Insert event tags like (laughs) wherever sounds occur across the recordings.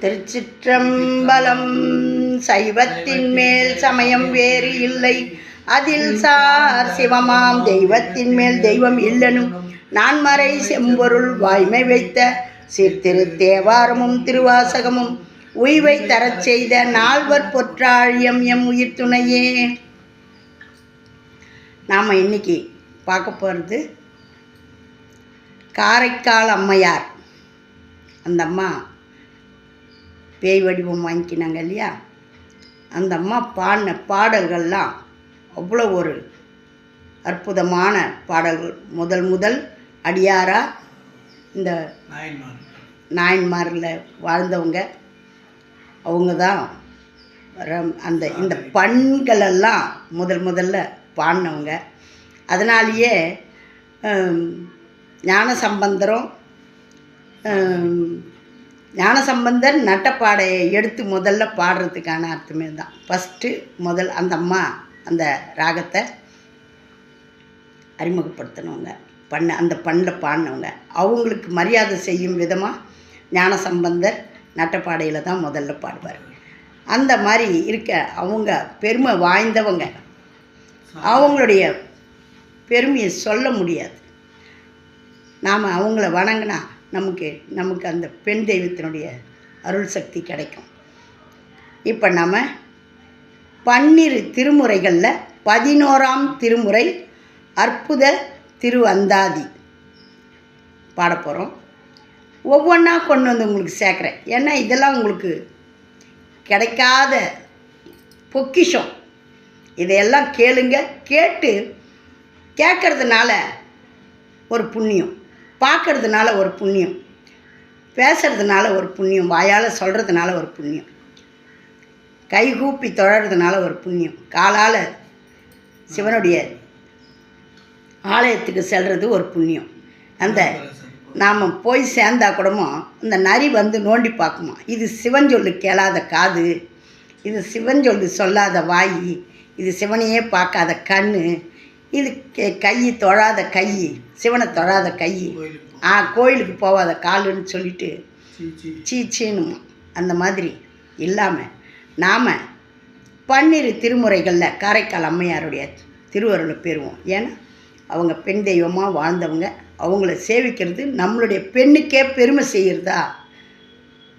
திருச்சிற்றம்பலம். சைவத்தின் மேல் சமயம் வேறு இல்லை. அதில் சார் சிவமாம் தெய்வத்தின் மேல் தெய்வம் இல்லனும். நான்மறை செம்பொருள் வாய்மை வைத்த சிற்திரு தேவாரமும் திருவாசகமும். உய்வை தரச் செய்த நால்வர் பொற்றாழியம் எம் உயிர் துணையே. நாம் இன்னைக்கு பார்க்க போகிறது காரைக்கால் அம்மையார். அந்த அம்மா பேய் வடிவம் வாங்கிக்கினாங்க இல்லையா? அந்த அம்மா பாடின பாடல்கள்லாம் அவ்வளோ ஒரு அற்புதமான பாடல்கள். முதல் முதல் அடியாரா? இந்த நாயன்மாரில் வாழ்ந்தவங்க. அவங்க தான் ரம்- அந்த இந்த பண்களெல்லாம் முதல் முதல்ல பாடினவங்க. அதனாலேயே ஞான சம்பந்தரும் ஞானசம்பந்தர் நட்டப்பாடையை எடுத்து முதல்ல பாடுறதுக்கான அர்த்தமே தான். ஃபஸ்ட்டு முதல் அந்த அம்மா அந்த ராகத்தை அறிமுகப்படுத்தினவங்க பண்ண அந்த பண்ணில் பாடினவங்க. அவங்களுக்கு மரியாதை செய்யும் விதமாக ஞானசம்பந்தர் நட்டப்பாடையில் தான் முதல்ல பாடுவார். அந்த மாதிரி இருக்க அவங்க பெருமை வாய்ந்தவங்க. அவங்களுடைய பெருமையை சொல்ல முடியாது. நாம் அவங்கள வணங்கினா நமக்கு நமக்கு அந்த பெண் தெய்வத்தினுடைய அருள் சக்தி கிடைக்கும். இப்போ நம்ம பன்னிரு திருமுறைகளில் பதினோராம் திருமுறை அற்புத திருவந்தாதி பாட போகிறோம் ஒவ்வொன்றா கொண்டு வந்து உங்களுக்கு சேர்க்குறேன். ஏன்னா இதெல்லாம் உங்களுக்கு கிடைக்காத பொக்கிஷம். இதையெல்லாம் கேளுங்க கேட்டு கேட்கறதுனால ஒரு புண்ணியம். பார்க்கறதுனால ஒரு புண்ணியம் பேசுறதுனால ஒரு புண்ணியம் வாயால் சொல்கிறதுனால ஒரு புண்ணியம் கைகூப்பி தொழறதுனால ஒரு புண்ணியம். காலால் சிவனுடைய ஆலயத்துக்கு செல்கிறது ஒரு புண்ணியம். அந்த நாம் போய் சேர்ந்தா கூடமோ இந்த நரி வந்து நோண்டி பார்க்குமா? இது சிவன் சொல்லு கேளாத காது இது சிவன் சொல்லு சொல்லாத வாய் இது சிவனையே பார்க்காத கண் இது கை- தொழாத கை சிவனை தொழாத கை. ஆ கோயிலுக்கு போகாத காலுன்னு சொல்லிட்டு சீச்சின்னு அந்த மாதிரி இல்லாமல் நாம் பன்னிரு திருமுறைகளில் காரைக்கால் அம்மையாருடைய திருவருளை பெறுவோம். ஏன்னா அவங்க பெண் தெய்வமாக வாழ்ந்தவங்க. அவங்கள சேவிக்கிறது நம்மளுடைய பெண்ணுக்கே பெருமை செய்கிறதா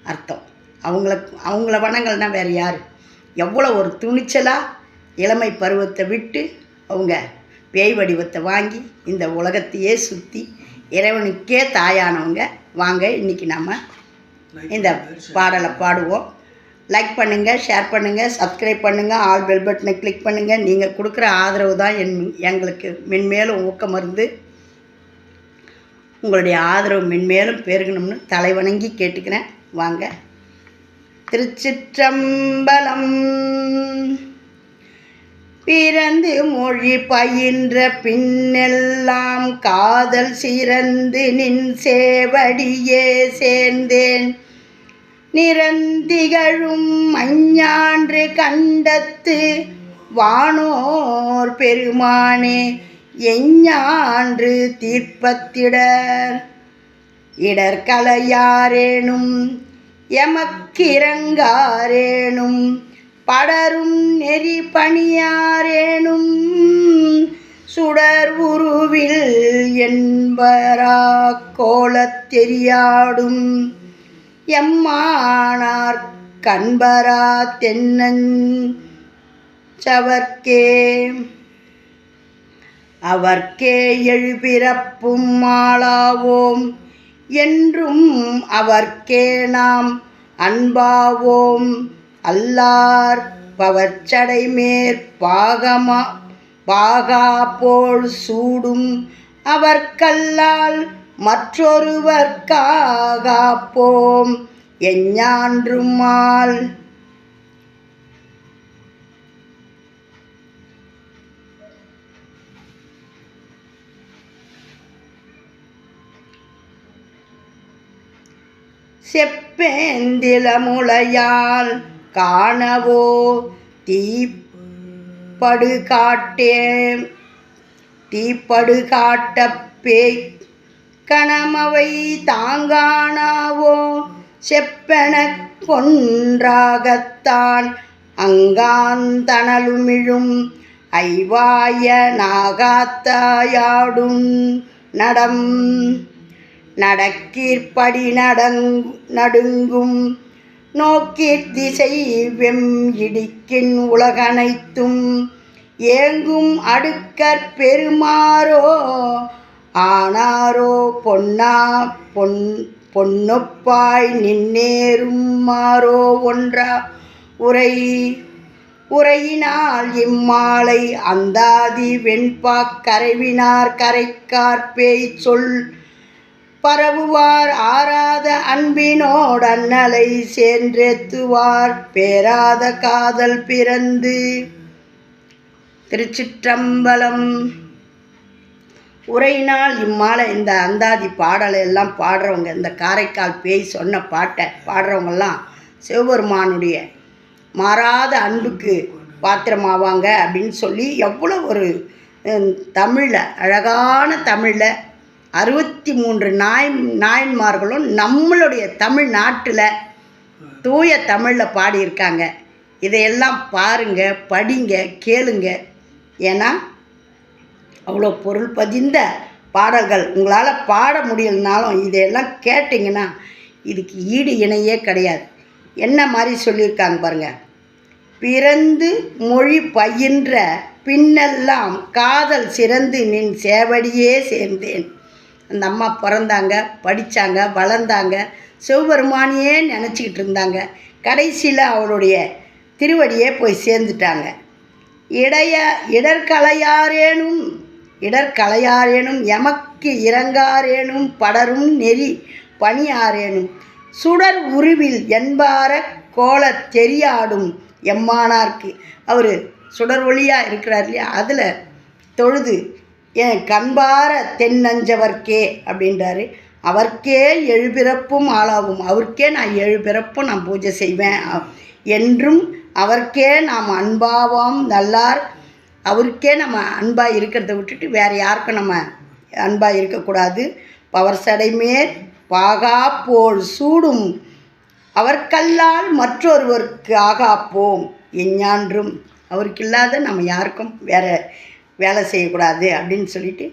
அர்த்தம். அவங்கள அவங்கள வணங்கல்னா வேறு யார்? எவ்வளோ ஒரு துணிச்சலாக இளமை பருவத்தை விட்டு அவங்க பேய் வடிவத்தை வாங்கி இந்த உலகத்தையே சுற்றி இறைவனுக்கே தாயானவங்க. வாங்க இன்றைக்கி நம்ம இந்த பாடலை பாடுவோம். லைக் பண்ணுங்கள் ஷேர் பண்ணுங்கள் சப்ஸ்கிரைப் பண்ணுங்கள் ஆல் பெல் பட்டனை கிளிக் பண்ணுங்கள் நீங்கள் கொடுக்குற ஆதரவு தான் என் எங்களுக்கு மென்மேலும் ஊக்கமருந்து உங்களுடைய ஆதரவு மென்மேலும் பெருகணும்னு தலைவணங்கி கேட்டுக்கிறேன். வாங்க. திருச்சிற்றம்பலம். பிறந்து மொழி பயின்ற பின்னெல்லாம் காதல் சிறந்து நின் சேவடியே சேர்ந்தேன். நிறந்திகழும் மஞ்ஞான்று கண்டத்து வானோர் பெருமானே எஞ்ஞான்று தீர்ப்பத்திடர் இடர்கலையாரேனும் எமக்கிறங்காரேனும் படரும் நெறி பணியாரேனும் சுடர் உருவில் என்பரா கோலத் தெரியாடும் எம்மானார் கண்பரா தென்னன் சவர்க்கே. அவர்க்கே எழுபிறப்பும் மாளாவோம் என்றும் அவர்க்கே நாம் அன்பாவோம். அல்லார் பவர்ச்சடை மேற்பாகமா பாகா போல் சூடும் அவர்க்கல்லால் மற்றொருவர்க்காகாப்போம் எஞ்ஞான்றுமால் செப்பேந்திலமுளையால் காணவோ? தீப்படு காட்டே தீப்படு காட்ட பேய் கணமவை தாங்கானாவோ? செப்பென கொன்றாகத்தான் அங்காந்தனலுமிழும் ஐவாய நாகாத்தாயாடும் நடம். நடக்கீர்ப்படி நடங் நடுங்கும் நோக்கிற் திசை வெம் இடிக்கின் உலகனைத்தும் ஏங்கும் அடுக்கற் பெருமாறோ ஆனாரோ பொன்னா பொன் பொன்னொப்பாய் நின்னேறும் மாறோ ஒன்றா உரை. உரையினால் இம்மாலை அந்தாதி வெண்பாக் கரைவினார் கரைக்கார் பேய் சொல் பரவுவார் ஆராத அன்பினோடு அண்ணலை சேர்ந்தெத்துவார் பேராத காதல் பிறந்து. திருச்சிற்றம்பலம். உரையினால் இம்மாலை இந்த அந்தாதி பாடலை எல்லாம் பாடுறவங்க இந்த காரைக்கால் பேய் சொன்ன பாட்டை பாடுறவங்கெல்லாம் சிவபெருமானுடைய மாறாத அன்புக்கு பாத்திரமாவாங்க அப்படின்னு சொல்லி எவ்வளோ ஒரு தமிழில் அழகான தமிழில் அறுபத்தி மூன்று நாய் நாயன்மார்களும் நம்மளுடைய தமிழ்நாட்டில் தூய தமிழில் பாடியிருக்காங்க. இதையெல்லாம் பாருங்க படிங்க கேளுங்க. ஏன்னா அவ்வளோ பொருள் பதிந்த பாடல்கள். உங்களால் பாட முடியலனாலும் இதையெல்லாம் கேட்டிங்கன்னா இதுக்கு ஈடு இணையே கிடையாது. என்ன மாதிரி சொல்லியிருக்காங்க பாருங்கள் பிறந்து மொழி பயின்ற பின்னெல்லாம் காதல் சிறந்து நின் சேவடியே சேர்ந்தேன். அந்த அம்மா பிறந்தாங்க படித்தாங்க வளர்ந்தாங்க சிவபெருமானியே நினச்சிக்கிட்டு இருந்தாங்க. கடைசியில் அவளுடைய திருவடியே போய் சேர்ந்துட்டாங்க. இடைய இடர்கலையாரேனும் இடர்கலையாரேனும் எமக்கு இறங்காரேனும் படரும் நெறி பணியாரேனும் சுடர் உருவில் என்பார கோல தெரியாடும் எம்மானார்க்கு. அவர் சுடர் ஒளியாக இருக்கிறார் இல்லையா? அதில் தொழுது என் கண்பார தென்னஞ்சவர்க்கே அப்படின்றாரு. அவர்க்கே எழுபிறப்பும் ஆளாகும். அவருக்கே நான் ஏழு பிறப்பும் நான் பூஜை செய்வேன். என்றும் அவர்க்கே நாம் அன்பாவாம் நல்லார். அவருக்கே நம்ம அன்பாக இருக்கிறத விட்டுட்டு வேறு யாருக்கும் நம்ம அன்பாக இருக்கக்கூடாது. பவர் சடைமேற் பாகா போல் சூடும். அவர்க்கல்லால் மற்றொருவருக்கு ஆகாப்போம் எஞ்ஞான்றும் அவருக்கு இல்லாத நம்ம யாருக்கும் வேற வேலை செய்யக்கூடாது அப்படின்னு சொல்லிட்டு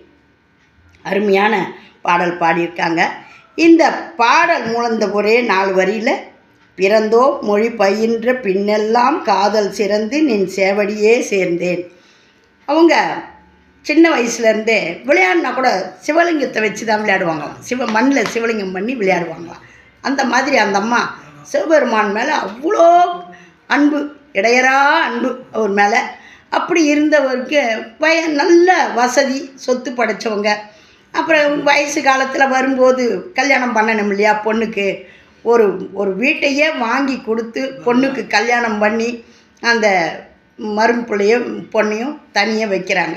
அருமையான பாடல் பாடியிருக்காங்க. இந்த பாடல் மூலந்த ஒரே நாலு வரியில் பிறந்தோ மொழி பயின்ற பின்னெல்லாம் காதல் சிறந்து நின் சேவடியே சேர்ந்தேன். அவங்க சின்ன வயசுலேருந்தே விளையாடினா கூட சிவலிங்கத்தை வச்சு தான் விளையாடுவாங்களாம். சிவ மண்ணில் சிவலிங்கம் பண்ணி விளையாடுவாங்களாம். அந்த மாதிரி அந்த அம்மா சிவபெருமான் மேலே அவ்வளோ அன்பு இடையறா அன்பு அவர் மேலே. அப்படி இருந்தவருக்கு வய நல்ல வசதி சொத்து படைச்சவங்க. அப்புறம் வயசு காலத்தில் வரும்போது கல்யாணம் பண்ணணும் இல்லையா பொண்ணுக்கு? ஒரு ஒரு வீட்டையே வாங்கி கொடுத்து பொண்ணுக்கு கல்யாணம் பண்ணி அந்த மரும்பிள்ளையும் பொண்ணையும் தனியாக வைக்கிறாங்க.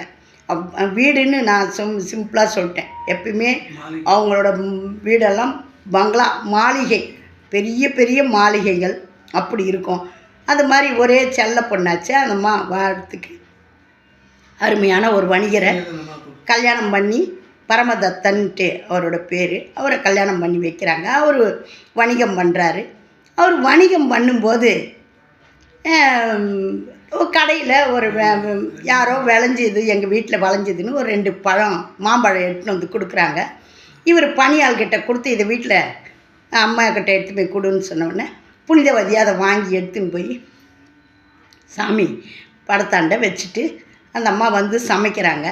வீடுன்னு நான் சிம் சிம்பிளாக சொல்லிட்டேன். எப்பயுமே அவங்களோட வீடெல்லாம் பங்களா மாளிகை. பெரிய பெரிய மாளிகைகள் அப்படி இருக்கும். அது மாதிரி ஒரே செல்ல பொண்ணாச்சு அந்த மா வாரத்துக்கு அருமையான ஒரு வணிகரை கல்யாணம் பண்ணி பரமதத்தன்ட்டு அவரோட பேர். அவரை கல்யாணம் பண்ணி வைக்கிறாங்க. அவர் வணிகம் பண்ணுறாரு அவர் வணிகம் பண்ணும்போது கடையில் ஒரு யாரோ விளைஞ்சது எங்கள் வீட்டில் விளைஞ்சதுன்னு ஒரு ரெண்டு பழம் மாம்பழம் எடுத்துன்னு வந்து கொடுக்குறாங்க. இவர் பணியாள்கிட்ட கொடுத்து இதை வீட்டில் அம்மா கிட்ட எடுத்து போய் கொடுன்னு சொன்னோடனே புனிதவதி அதை வாங்கி எடுத்துன்னு போய் சாமி படத்தாண்ட வச்சுட்டு அந்த அம்மா வந்து சமைக்கிறாங்க.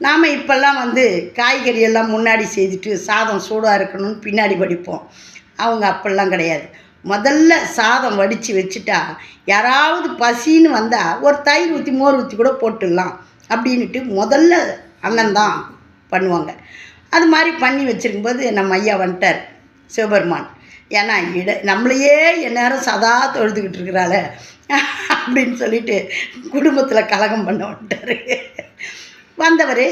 நாம் இப்போல்லாம் வந்து காய்கறி எல்லாம் முன்னாடி செய்துட்டு சாதம் சூடாக இருக்கணும்னு பின்னாடி வடிப்போம் அவங்க அப்பெல்லாம் கிடையாது. முதல்ல சாதம் வடித்து வச்சுட்டா யாராவது பசின்னு வந்தால் ஒரு தயிர் ஊற்றி மோர் ஊற்றி கூட போட்டுடலாம் அப்படின்ட்டு முதல்ல அண்ணன் தான் பண்ணுவாங்க. அது மாதிரி பண்ணி வச்சிருக்கும்போது நம்ம ஐயா வந்துட்டார். சிவபெருமான். ஏன்னா இட நம்மளையே எந்நேரம் சதா தொழுதுகிட்டு இருக்கிறாள. அப்படின்னு சொல்லிட்டு குடும்பத்தில் கலகம் பண்ண விட்டார். வந்தவர்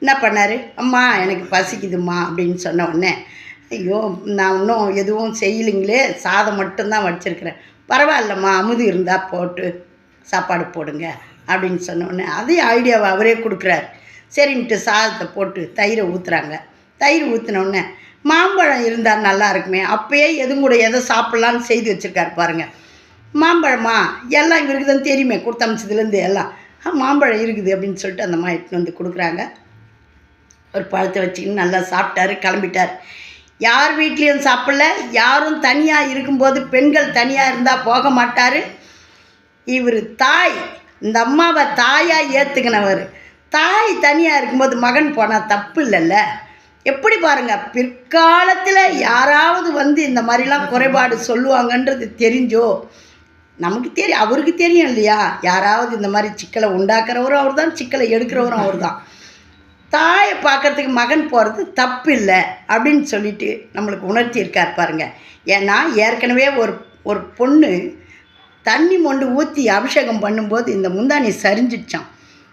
என்ன பண்ணார்? அம்மா எனக்கு பசிக்குதும்மா அப்படின்னு சொன்ன உடனே ஐயோ நான் இன்னும் எதுவும் செய்யலைங்களே சாதம் மட்டும்தான் வடிச்சிருக்கிறேன் பரவாயில்லம்மா அமுது இருந்தால் போட்டு சாப்பாடு போடுங்க அப்படின்னு சொன்னோடனே அதே ஐடியாவை அவரே கொடுக்குறாரு. சரின்ட்டு சாதத்தை போட்டு தயிரை ஊற்றுறாங்க தயிர் ஊற்றின உடனே மாம்பழம் இருந்தால் நல்லா இருக்குமே. அப்பயே எதுவும் கூட எதை சாப்பிட்லான்னு செய்து வச்சுருக்காரு பாருங்கள் மாம்பழமா? எல்லாம் இவருக்கு தான் தெரியுமே. கொடுத்து எல்லாம். மாம்பழம் இருக்குது அப்படின்னு சொல்லிட்டு அந்த அம்மா எடுத்துன்னு வந்து கொடுக்குறாங்க. ஒரு பழத்தை வச்சுக்கின்னு நல்லா சாப்பிட்டாரு கிளம்பிட்டார். யார் வீட்லேயும் சாப்பிடல. யாரும் தனியாக இருக்கும்போது பெண்கள் தனியாக இருந்தால் போக மாட்டார். இவர் தாய் இந்த அம்மாவை தாயாக ஏற்றுக்கினவர் தாய் தனியாக இருக்கும்போது மகன் போனால் தப்பு இல்லைல்ல. எப்படி பாருங்க பிற்காலத்தில் யாராவது வந்து இந்த மாதிரிலாம் குறைபாடு சொல்லுவாங்கன்றது தெரிஞ்சோ நமக்கு தெரியும் அவருக்கு தெரியும் இல்லையா? யாராவது இந்த மாதிரி சிக்கலை உண்டாக்குறவரும் அவர் தான் சிக்கலை எடுக்கிறவரும் அவர் தான் தாயை பார்க்கறதுக்கு மகன் போகிறது தப்பு இல்லை அப்படின்னு சொல்லிட்டு நம்மளுக்கு உணர்த்தி இருக்கார் பாருங்க. ஏன்னா ஏற்கனவே ஒரு ஒரு பொண்ணு தண்ணி மொண்டு ஊற்றி அபிஷேகம் பண்ணும்போது இந்த முந்தானி சரிஞ்சிடுச்சான்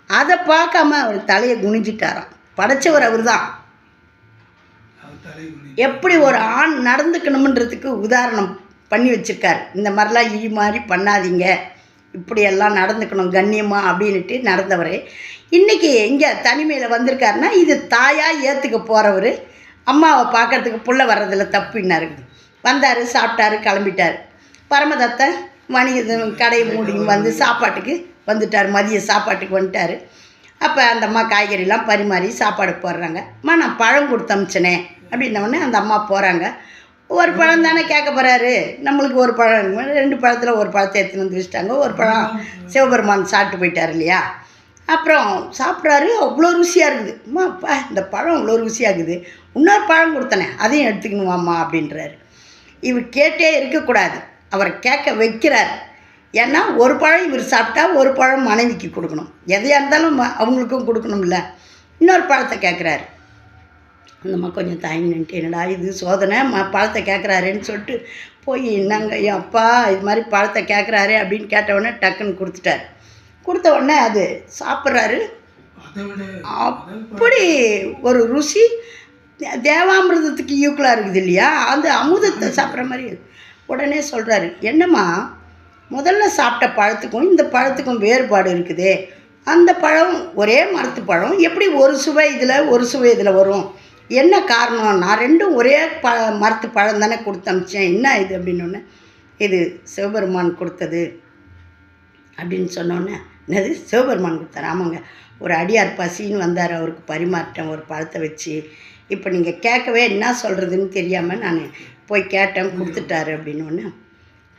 அதை பார்க்காம அவர் தலையை குனிஞ்சிட்டாராம். படைச்சவர் அவர் தான் எப்படி ஒரு ஆண் நடந்துக்கணுமன்றதுக்கு உதாரணம் பண்ணி வச்சுருக்கார். இந்த மாதிரிலாம் இழி மாதிரி பண்ணாதீங்க. இப்படியெல்லாம் நடந்துக்கணும் கண்ணியமாக அப்படின்ட்டு நடந்தவர். இன்றைக்கி இங்கே தனிமையில் வந்திருக்காருன்னா இது தாயாக ஏற்றுக்க போகிறவர் அம்மாவை பார்க்கறதுக்கு புள்ள வர்றதில் தப்பு என்ன இருக்குது வந்தார் சாப்பிட்டாரு கிளம்பிட்டார். பரமதத்தை வணிக கடையை மூடி வந்து சாப்பாட்டுக்கு வந்துட்டார் மதிய சாப்பாட்டுக்கு வந்துட்டார். அப்போ அந்த அம்மா காய்கறிலாம் பரிமாறி சாப்பாடு போடுறாங்க. அம்மா நான் பழம் கொடுத்து அமிச்சனே அப்படின்னோடனே அந்த அம்மா போகிறாங்க ஒரு பழம் தானே கேட்க போகிறாரு நம்மளுக்கு ஒரு பழம் ரெண்டு பழத்தில் ஒரு பழத்தை எடுத்துன்னு வந்து வச்சுட்டாங்க. ஒரு பழம் சிவபெருமான் சாப்பிட்டு போயிட்டார் இல்லையா? அப்புறம் சாப்பிட்றாரு. அவ்வளோ ருசியாக இருக்குது. அம்மா அப்பா இந்த பழம் அவ்வளோ ருசியாக இருக்குது. இன்னொரு பழம் கொடுத்தனே அதையும் எடுத்துக்கணுமாம்மா அப்படின்றாரு. இவர் கேட்டே இருக்கக்கூடாது. அவரை கேட்க வைக்கிறார். ஏன்னா ஒரு பழம் இவர் சாப்பிட்டா ஒரு பழம் மனைவிக்கு கொடுக்கணும். எதையாக இருந்தாலும் அவங்களுக்கும் கொடுக்கணும்ல. இன்னொரு பழத்தை கேட்குறாரு அந்தம்மா கொஞ்சம் தாங்கி நின்ட்டு என்னடா இது சோதனை? ம பழத்தை கேட்குறாருன்னு சொல்லிட்டு போய் என்னங்க ஐயா அப்பா இது மாதிரி பழத்தை கேட்குறாரு அப்படின்னு கேட்ட உடனே டக்குன்னு கொடுத்துட்டாரு. கொடுத்த உடனே அது சாப்பிட்றாரு. அப்படி ஒரு ருசி தேவாமிர்தத்துக்கு ஈக்குவலாக இருக்குது இல்லையா? அந்த அமுதத்தை சாப்பிட்ற மாதிரி. உடனே சொல்கிறாரு என்னம்மா முதல்ல சாப்பிட்ட பழத்துக்கும் இந்த பழத்துக்கும் வேறுபாடு இருக்குதே. அந்த பழம் ஒரே மரத்து பழம். எப்படி ஒரு சுவை இதில் ஒரு சுவை இதில் வரும்? என்ன காரணம்? நான் ரெண்டும் ஒரே ப மரத்து பழம் தானே கொடுத்து அமிச்சேன் என்ன இது அப்படின்னு இது சிவபெருமான் கொடுத்தது அப்படின்னு சொன்னோன்னே என்னது? சிவபெருமான் கொடுத்தார்? ஆமாங்க. ஒரு அடியார் பசின்னு வந்தார். அவருக்கு பரிமாற்றம் ஒரு பழத்தை வச்சு. இப்போ நீங்கள் கேட்கவே என்ன சொல்கிறதுன்னு தெரியாமல் நான் போய் கேட்டேன் கொடுத்துட்டாரு அப்படின்னு ஒன்று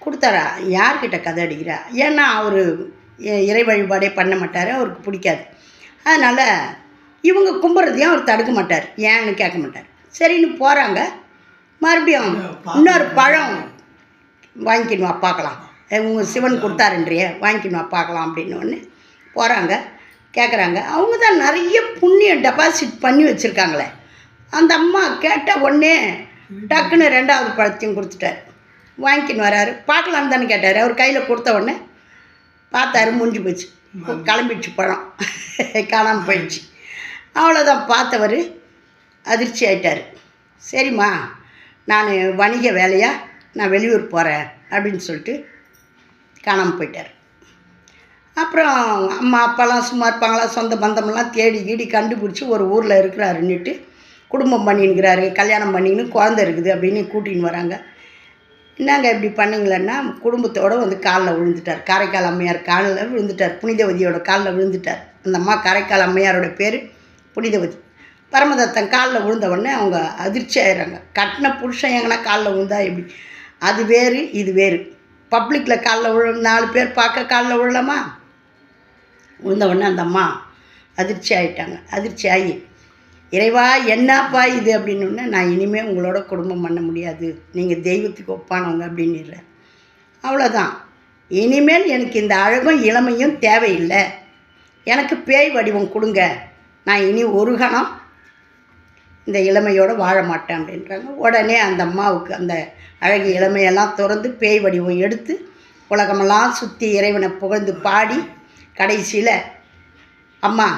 கொடுத்தாரா? யார்கிட்ட கதை அடிக்கிறா? ஏன்னா அவர் இறை வழிபாடே பண்ண மாட்டார் அவருக்கு பிடிக்காது. அதனால் இவங்க கும்பிட்றதையும் அவர் தடுக்க மாட்டார். ஏன்னு கேட்க மாட்டார். சரின்னு போகிறாங்க மறுபடியும் இன்னொரு பழம் வாங்கிக்கணுமா பார்க்கலாம். உங்க சிவன் கொடுத்தாருன்றியே வாங்கிக்கணுமா பார்க்கலாம் அப்படின்னு ஒன்று போகிறாங்க கேட்குறாங்க அவங்க தான் நிறைய புண்ணியம் டெபாசிட் பண்ணி வச்சுருக்காங்களே. அந்த அம்மா கேட்ட உடனே டக்குன்னு ரெண்டாவது பழத்தையும் கொடுத்துட்டாரு. வாங்கிக்கின்னு வராரு. பார்க்கலான்னு தானே கேட்டார். அவர் கையில் கொடுத்த உடனே பார்த்தாரு முடிஞ்சு போச்சு. கிளம்பிடுச்சு பழம். (laughs) காணாமல் போயிடுச்சு. அவ்வளோதான் பார்த்தவர் அதிர்ச்சி ஆயிட்டார். சரிம்மா நான் வணிக வேலையாக நான் வெளியூர் போகிறேன் அப்படின்னு சொல்லிட்டு காணாமல் போயிட்டார். அப்புறம் அம்மா அப்பாலாம் சும்மா இருப்பாங்களா? சொந்த பந்தமெல்லாம் தேடி கீடி கண்டுபிடிச்சி ஒரு ஊரில் இருக்கிறாருன்னுட்டு குடும்பம் பண்ணின்னுக்கிறாரு. கல்யாணம் பண்ணின்னு குழந்த இருக்குது அப்படின்னு கூட்டின்னு வராங்க. நாங்கள் இப்படி பண்ணுங்களேன்னா குடும்பத்தோடு வந்து காலில் விழுந்துட்டார். காரைக்கால் அம்மையார் காலில் விழுந்துட்டார். புனிதவதியோட காலில் விழுந்துட்டார். அந்த அம்மா காரைக்கால் அம்மையாரோட பேர் புனிதவதி. பரமதத்தன் காலில் விழுந்த உடனே அவங்க அதிர்ச்சி ஆயிடுறாங்க. கட்டின புருஷன் எங்கன்னா காலில் விழுந்தா எப்படி? அது வேறு இது வேறு. பப்ளிக்கில் காலில் விழு நாலு பேர் பார்க்க காலில் விழலாமா? விழுந்த உடனே அந்த அம்மா அதிர்ச்சி ஆகிட்டாங்க அதிர்ச்சி ஆகி இறைவா என்னப்பா இது அப்படின்னு நான் இனிமேல் உங்களோட குடும்பம் பண்ண முடியாது. நீங்கள் தெய்வத்துக்கு ஒப்பானவங்க அப்படின்னுறார் அவ்வளோதான் இனிமேல் எனக்கு இந்த அழகும் இளமையும் தேவையில்லை. எனக்கு பேய் வடிவம் கொடுங்க. நான் இனி ஒரு கணம் இந்த இளமையோடு வாழ மாட்டேன் அப்படின்றாங்க. உடனே அந்த அம்மாவுக்கு அந்த அழகு இளமையெல்லாம் திறந்து பேய் வடிவம் எடுத்து உலகமெல்லாம் சுற்றி இறைவனை புகழ்ந்து பாடி கடைசியில் அம்மா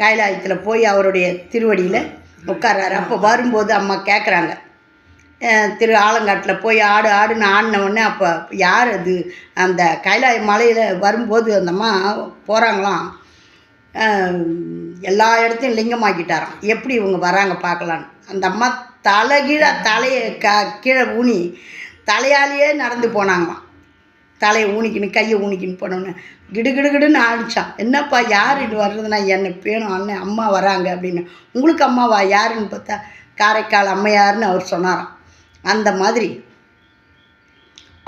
கைலாயத்தில் போய் அவருடைய திருவடியில் உட்கார்றாரு. அப்போ வரும்போது அம்மா கேட்குறாங்க திரு ஆலங்காட்டில் போய் ஆடு ஆடுன்னு ஆடினவுடனே அப்போ யார் அது? அந்த கைலாய மலையில் வரும்போது அந்த அம்மா போகிறாங்களாம் எல்லா இடத்தையும் லிங்கமாக்கிட்டாராம். எப்படி இவங்க வராங்க பார்க்கலான்னு. அந்த அம்மா தலைகீழாக தலையை க கீழே ஊனி தலையாலேயே நடந்து போனாங்களாம். தலையை ஊனிக்கின்னு கையை ஊனிக்கின்னு போனோன்னு. கிடு ஆடிச்சான் என்னப்பா யார் இது வர்றதுன்னா என்னை பேணும் அண்ணன் அம்மா வராங்க அப்படின்னு. உங்களுக்கு அம்மாவா யாருன்னு பார்த்தா காரைக்கால் அம்மையார்னு அவர் சொன்னாராம். அந்த மாதிரி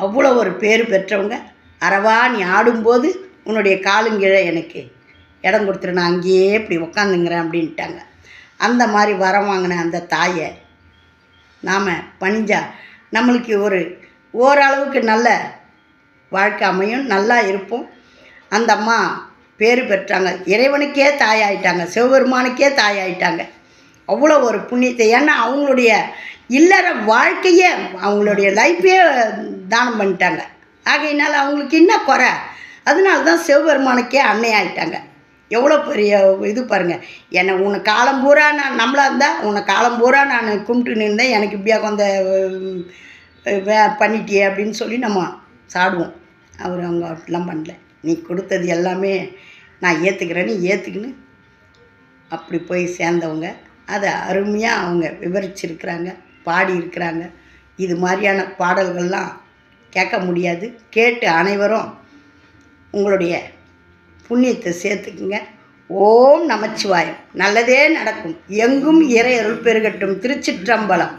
அவ்வளோ ஒரு பேர் பெற்றவங்க. அறவா நீ ஆடும்போது உன்னுடைய காலுங்கீழே எனக்கு இடம் கொடுத்துரு நான் அங்கேயே இப்படி உக்காந்துங்கிறேன் அப்படின்ட்டாங்க. அந்த மாதிரி வரம் வாங்கின அந்த தாயை நாம் பணிஞ்சா நம்மளுக்கு ஒரு ஓரளவுக்கு நல்ல வாழ்க்கை அமையும் நல்லா இருப்போம். அந்த அம்மா பேர் பெற்றாங்க. இறைவனுக்கே தாயாயிட்டாங்க. சிவபெருமானுக்கே தாயாயிட்டாங்க. அவ்வளோ ஒரு புண்ணியத்தை. ஏன்னா அவங்களுடைய இல்லற வாழ்க்கையே அவங்களுடைய லைஃப்பே தானம் பண்ணிட்டாங்க. ஆகையினால் அவங்களுக்கு என்ன குறை? அதனால தான் சிவபெருமானுக்கே அன்னை ஆயிட்டாங்க எவ்வளோ பெரிய இது பாருங்கள் என்னை உன்னை காலம் பூரா நான் நம்மளா இருந்தால் உன்னை காலம் பூரா நான் கும்பிட்டு நின்றேன் எனக்கு இப்படியா கொஞ்சம் பண்ணிட்டியே அப்படின்னு சொல்லி நம்ம சாடுவோம். அவர் அவங்க அப்படிலாம் பண்ணல. நீ கொடுத்தது எல்லாமே நான் ஏற்றுக்கிறேன்னு ஏற்றுக்கின்னு அப்படி போய் சேர்ந்தவங்க. அதை அருமையாக அவங்க விவரிச்சிருக்கிறாங்க பாடியிருக்கிறாங்க. இது மாதிரியான பாடல்கள்லாம் கேட்க முடியாது. கேட்டு அனைவரும் உங்களுடைய புண்ணியத்தை சேர்த்துக்குங்க. ஓம் நமச்சிவாயம். நல்லதே நடக்கும். எங்கும் இறை அருள் பெருகட்டும். திருச்சிற்றம்பலம்.